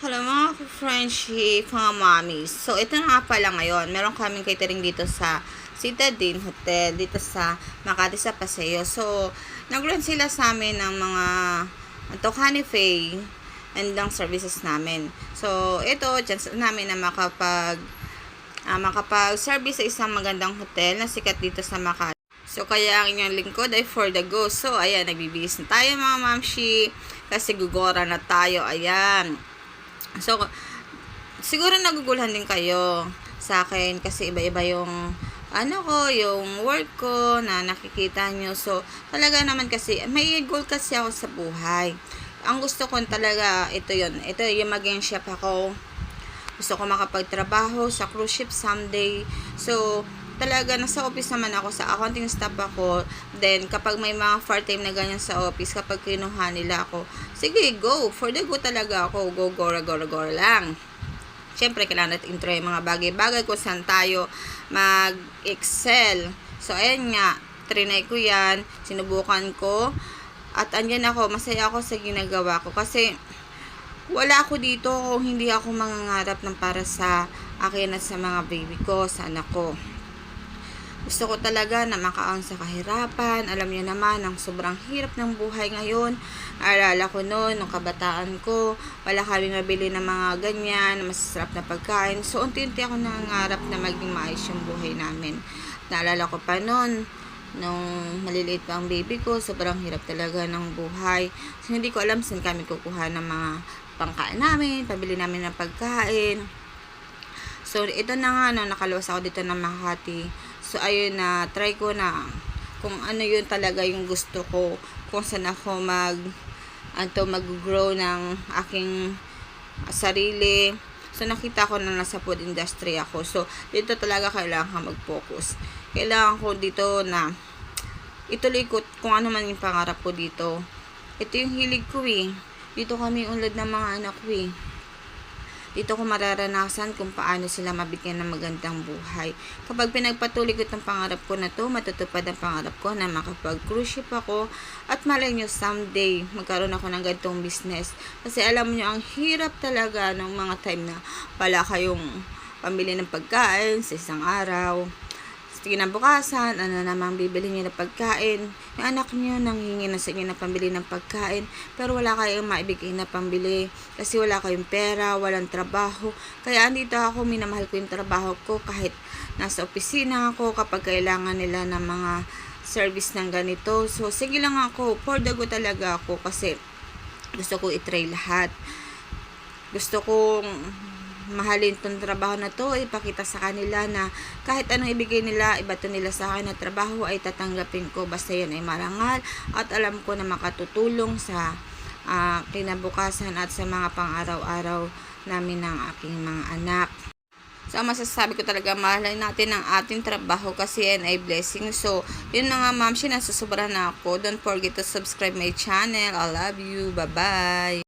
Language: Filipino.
Hello mga friendship, mga mommies. So, ito na nga pala ngayon. Meron kaming catering dito sa Citadine Hotel, dito sa Makati sa Paseo. So, nag-run sila sa amin ng mga Tokani Faye and lang services namin. So, ito, chance namin na makapag ah, makapag-service sa isang magandang hotel na sikat dito sa Makati. So, kaya ang inyong lingkod ay for the go. So, ayan, nagbibihis na tayo mga mamshi. Kasi gugora na tayo. Ayan. So, siguro naguguluhan din kayo sa akin kasi iba-iba yung ano ko, yung work ko na nakikita nyo. So, talaga naman kasi, may goal kasi ako sa buhay. Ang gusto ko talaga, ito yon Ito yung maging chef ako. Gusto ko makapagtrabaho sa cruise ship someday. So, talaga nasa office naman ako sa accounting staff ako. Then kapag may mga part time na ganyan sa office kapag kinuha nila ako sige go. For the go talaga ako. Go gora gora gora lang. Syempre kailangan natin intro yung mga bagay-bagay kung saan tayo mag-excel. So ayan nga trinay ko yan sinubukan ko. At andyan ako masaya ako sa ginagawa ko. Kasi wala ako dito kung hindi ako mangangarap ng para sa akin at sa mga baby ko, sa anak ko. Gusto ko talaga na makaon sa kahirapan. Alam niyo naman, ang sobrang hirap ng buhay ngayon. Alala ko noon, nung kabataan ko, wala kami mabili ng mga ganyan, masasarap na pagkain. So, unti-unti ako nangangarap na maging maayos yung buhay namin. Naalala ko pa noon, nung maliliit pa ang baby ko, sobrang hirap talaga ng buhay. So, hindi ko alam saan kami kukuha ng mga pangkain namin, pabili namin ng pagkain. So, ito na nga, no, nakaluwas ako dito ng Makati. So, ayun na, try ko na kung ano yun talaga yung gusto ko. Kung saan ako mag, anto, mag-grow ng aking sarili. So, nakita ko na nasa food industry ako. So, dito talaga kailangan ka mag-focus. Kailangan ko dito na ituloy ko kung ano man yung pangarap ko dito. Ito yung hilig ko eh. Dito kami unlad ng mga anak ko eh. Dito ko mararanasan kung paano sila mabigyan ng magandang buhay. Kapag pinagpatuloy ko itong pangarap ko na to, matutupad ang pangarap ko na makapag-cruise ship ako at malay nyo someday magkaroon ako ng ganitong business. Kasi alam nyo, ang hirap talaga ng mga time na wala kayong pambili ng pagkain sa isang araw kinabukasan, ano namang bibili niyo na pagkain. Yung anak niyo nanghingi na sa inyo na pambili ng pagkain, pero wala kayong maibigay na pambili kasi wala kayong pera, walang trabaho. Kaya andito ako, minamahal ko yung trabaho ko kahit nasa opisina ako kapag kailangan nila ng mga service ng ganito. So, sige lang ako, for the go talaga ako kasi gusto ko itry lahat. Gusto kong mahalin tong trabaho na to, ipakita sa kanila na kahit anong ibigay nila, iba to nila sa akin na trabaho ay tatanggapin ko basta yan ay marangal at alam ko na makatutulong sa uh, kinabukasan at sa mga pang-araw-araw namin ng aking mga anak. So, masasabi ko talaga, mahalin natin ang ating trabaho kasi yan ay blessing. So, yun na nga ma'am, sinasusobra na ako. Don't forget to subscribe my channel. I love you. Bye-bye.